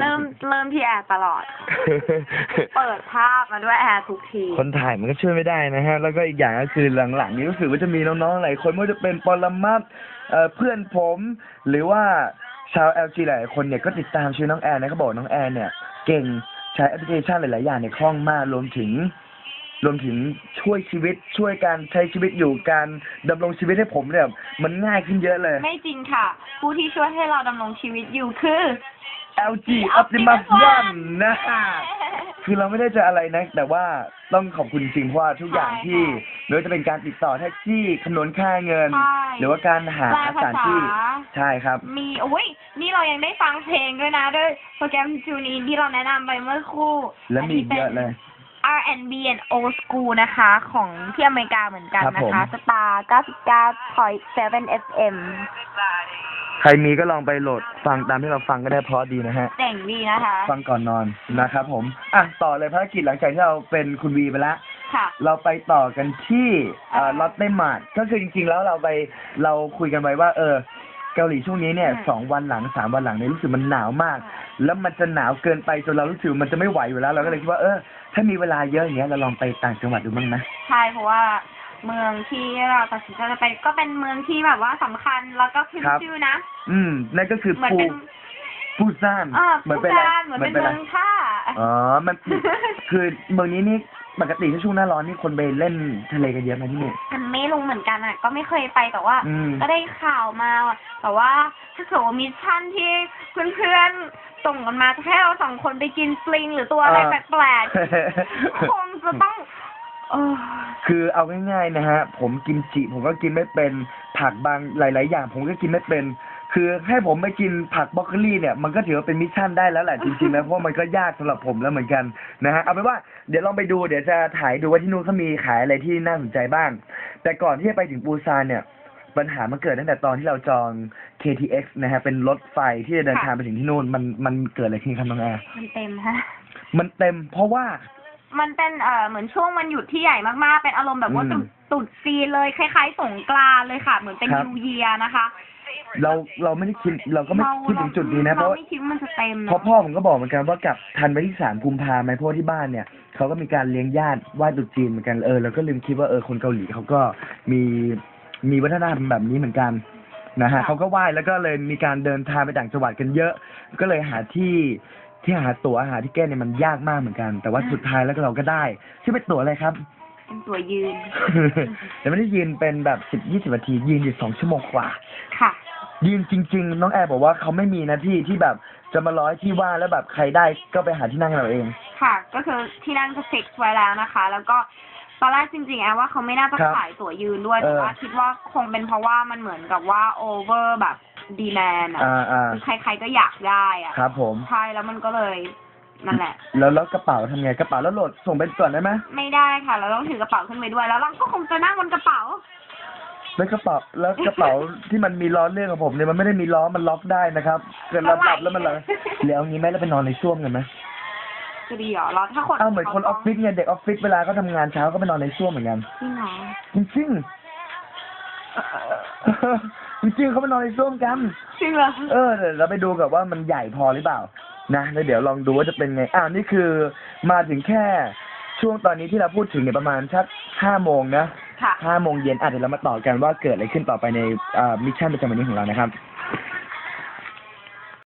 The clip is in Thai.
เริ่มเริ่มที่แอร์ตลอดค่ะเปิดภาพมาด้วยแอร์ทุกที คนถ่ายมันก็ช่วยไม่ได้นะฮะ แล้วก็อีกอย่างก็คือหลังๆ นี้รู้สึกว่าจะมีน้องๆหลายคนไม่ว่าจะเป็นปรมัตถ์เอ่อเพื่อนผม หรือว่าชาว LG หลายคนเนี่ยก็ติดตามชื่อน้องแอนนะเขาบอกน้องแอนเนี่ย เก่งใช้แอปพลิเคชันหลายๆอย่างเนี่ยคล่องมากรวมถึง รวมถึงช่วยชีวิตช่วยการใช้ชีวิตอยู่การดำรงชีวิตให้ผมเนี่ยมันง่ายขึ้นเยอะเลย ไม่จริงค่ะ ผู้ที่ช่วยให้เราดำรงชีวิตอยู่คือ LG Optimus One นะฮะคือเราไม่ได้จะอะไรนะ แต่ว่าต้องขอบคุณจริงๆเพราะว่าทุกอย่างใช่ที่ค่ะไม่ว่าจะเป็นการติดต่อแท็กซี่คำนวณค่าเงิน ใช่หรือว่าการหาแปลสภาถานษา ที่ใช่ครับ มีอุ้ยนี่เรายังได้ฟังเพลงด้วยนะ ด้วยโปรแกรมจูนีที่เราแนะนำไปเมื่อครู่และมีอีกเยอะเลย R&B and Old School นะคะ ของที่อเมริกาเหมือนกันครับนะผม คะ สตาร์99.7 FM ใครมีก็ลองไปโหลดฟังตามที่เราฟังก็ได้เพราะดีนะฮะ เจ๋งดีนะคะ ฟังก่อนนอนนะครับผม อะ ต่อเลยภารกิจหลังจากที่เราเป็นคุณวีไปแล้ว ค่ะ เราไปต่อกันที่อ่าลอตเต้มาร์ทก็คือจริงๆแล้วเราไปเราคุยกันไว้ว่า เออ เกาหลีช่วงนี้เนี่ยอืมสองวันหลังสามวันหลังเนี่ยรู้สึกมันหนาวมาก แล้วมันจะหนาวเกินไปจนเรารู้สึกมันจะไม่ไหวอยู่แล้ว เราก็เลยคิดว่าเออถ้ามีเวลาเยอะอย่างเงี้ยเราลองไปต่างจังหวัดดูบ้างนะใช่เพราะว่าเมืองที่เราตัดสินใจจะไปก็เป็นเมืองที่แบบว่าสำคัญแล้วก็ขึ้นครับชื่อนะ อืมนั่นก็คือเหมือนปูเป็นปูซานอ่าเหมือนผู้เป็นอะไรการเหมือนเป็นอะไรเมืองท่า อ๋อมันคือเมืองนี้นี่ ปกติถ้าช่วงหน้าร้อนนี่คนไปเล่นทะเลกันเยอะไหมที่นี่มันไม่รู้เหมือนกันอะ ก็ไม่เคยไปแต่ว่า อืม ก็ได้ข่าวมาแต่ว่าถ้าเกิดว่ามิชชั่นที่เพื่อนๆส่งกันมาให้เราสองคนไปกินสลิง หรือตัวอะไรเออแปลกๆคงจะต้องเออ คือเอาง่ายๆนะฮะ ผมกิมจิผมก็กินไม่เป็น ผักบางหลาย ๆ อย่าง ผมก็กินไม่เป็น คือให้ผมไปกินผักบรอกโคลีเนี่ยมันก็ถือว่าเป็นมิชชั่นได้แล้วแหละจริงๆนะเพราะมันก็ยากสำหรับผมแล้วเหมือนกันนะฮะเอาเป็นว่าเดี๋ยวลองไปดูเดี๋ยวจะถ่ายดูว่าที่นู่นเขามีขายอะไรที่น่าสนใจบ้าง แต่ก่อนที่จะไปถึงปูซานเนี่ย ปัญหามันเกิดตั้งแต่ตอนที่เราจอง KTX นะฮะเป็นรถไฟที่จะเดินทางไปถึงที่นู่นมันมันเกิดอะไรขึ้นครับน้องแอร์มันเต็มฮะ มันเต็มเพราะว่า มันเป็นเอ่อเหมือนช่วงวันหยุดที่ใหญ่มากๆ เป็นอารมณ์แบบว่าอืม ตรุษตรุษจีนเลยคล้ายๆ สงกรานต์เลยค่ะ เหมือนเป็นครับ นิวเยียนะคะ เราเราไม่ได้คิดเราก็ไม่คิดถึงจุดนี้นะเพเราราะว่าไม่คิดว่ามันจะเต็มเพราะพ่อผมก็บอกเหมือนกันว่ากลับทันไปที่สามกุมภาไหมเพราะว่าที่บ้านเนี่ยเขาก็มีการเลี้ยงญาติไหว้ตรุษจีนเหมือนกันเออเราก็ลืมคิดว่าเออคนเกาหลีเขาก็มีมีวัฒนธรรมแบบนี้เหมือนกันนะฮะเขาก็ไหว้แล้วก็เลยมีการเดินทางไปต่างจังหวัดกันเยอะ ก็เลยหาที่ ที่หาตั๋วหาที่เก้เนี่ยมันยากมากเหมือนกัน แต่ว่าสุดท้ายแล้วก็เราก็ได้ชื่อเป็นตั๋วอะไรครับ เป็นตัวยืน แต่ไม่ได้ยืนเป็นแบบสิบยี่สิบนาที ยืนอยู่สองชั่วโมงกว่า ค่ะ ยืนจริง ๆ น้องแอร์บอกว่าเขาไม่มีนะที่ที่แบบจะมาร้อยที่ว่างแล้วแบบใครได้ก็ไปหาที่นั่งเราเอง ค่ะ ก็คือที่นั่นก็ฟิกไว้แล้วนะคะ แล้วก็ ตอนแรกจริงๆแอบว่าเขาไม่น่าจะครับขายตั๋วยืนด้วยเอแต่อว่าคิดว่าคงเป็นเพราะว่ามันเหมือนกับว่าโอเวอร์แบบดีแมนอะอ่าอ่าคือใครๆก็อยากได้อะครับ ผมใช่แล้วมันก็เลยนั่นแหละ แล้วแล้วกระเป๋าทำไงกระเป๋าแล้วโหลดส่งไปก่อนได้ไหมไม่ได้ค่ะ เราต้องถือกระเป๋าขึ้นไปด้วย แล้วเราก็คงจะนั่งบนกระเป๋า แล้วกระเป๋าแล้วกระเป๋าที่มันมีล้อเลื่อนของผมเนี่ยมันไม่ได้มีล้อมันล็อกได้นะครับเกิดเราหลับแล้วมันเลยเหลือเอางี้ไหมแล้วไปนอนในส้วมกันไหม จะดีเหรอเราถ้าคนอ้าวเหมือนคนออฟฟิศเนี่ยเด็กออฟฟิศเวลาเขาทำงานเช้าก็ไปนอนในส้วมเหมือนกันจริงเหรอจริงๆจริงๆเขาไปนอนในส้วมกัน จริงเหรอเออเดี๋ยวเราไปดูกับว่ามันใหญ่พอหรือเปล่า นะแล้วเดี๋ยวลองดูว่าจะเป็นไงอ้าวนี่คือมาถึงแค่ช่วงตอนนี้ที่เราพูดถึงเนี่ยประมาณสักห้าโมงนะค่ะ ห้าโมงเย็นอะเดี๋ยวเรามาต่อกันว่าเกิดอะไรขึ้นต่อไปในอ่ามิชชั่นประจำวันนี้ของเรานะครับ